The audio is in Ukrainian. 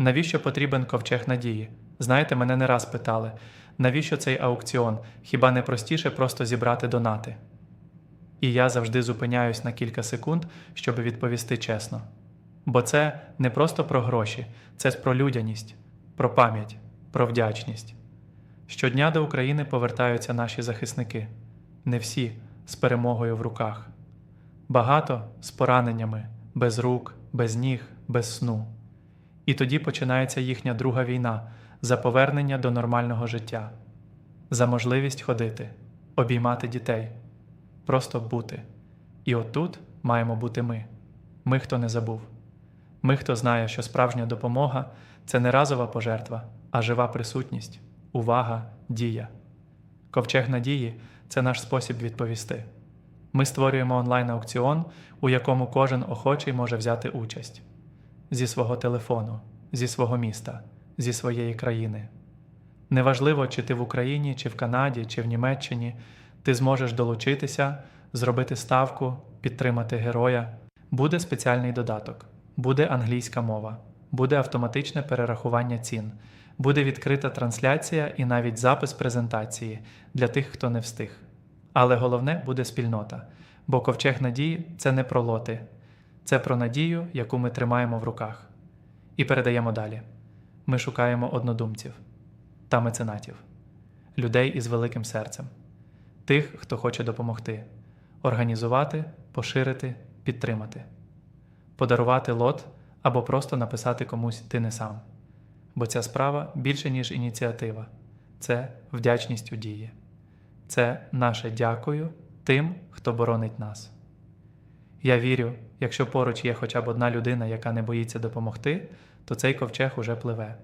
Навіщо потрібен ковчег надії? Знаєте, мене не раз питали, навіщо цей аукціон? Хіба не простіше просто зібрати донати? І я завжди зупиняюсь на кілька секунд, щоб відповісти чесно. Бо це не просто про гроші, це про людяність, про пам'ять, про вдячність. Щодня до України повертаються наші захисники, не всі з перемогою в руках. Багато з пораненнями, без рук, без ніг, без сну. І тоді починається їхня друга війна за повернення до нормального життя, за можливість ходити, обіймати дітей, просто бути. І отут маємо бути ми, ми, хто не забув. Ми, хто знає, що справжня допомога це не разова пожертва, а жива присутність, увага, дія. Ковчег надії це наш спосіб відповісти. Ми створюємо онлайн-аукціон, у якому кожен охочий може взяти участь зі свого телефону, зі свого міста, зі своєї країни. Неважливо, чи ти в Україні, чи в Канаді, чи в Німеччині, ти зможеш долучитися, зробити ставку, підтримати героя. Буде спеціальний додаток, буде англійська мова, буде автоматичне перерахування цін, буде відкрита трансляція і навіть запис презентації для тих, хто не встиг. Але головне буде спільнота, бо ковчег надії це не про лоти, це про надію, яку ми тримаємо в руках. І передаємо далі. Ми шукаємо однодумців та меценатів, людей із великим серцем, тих, хто хоче допомогти, організувати, поширити, підтримати, подарувати лот або просто написати комусь ти не сам. Бо ця справа більше, ніж ініціатива, це вдячність у дії. Це наше дякую тим, хто боронить нас. Я вірю, якщо поруч є хоча б одна людина, яка не боїться допомогти, то цей ковчег уже пливе.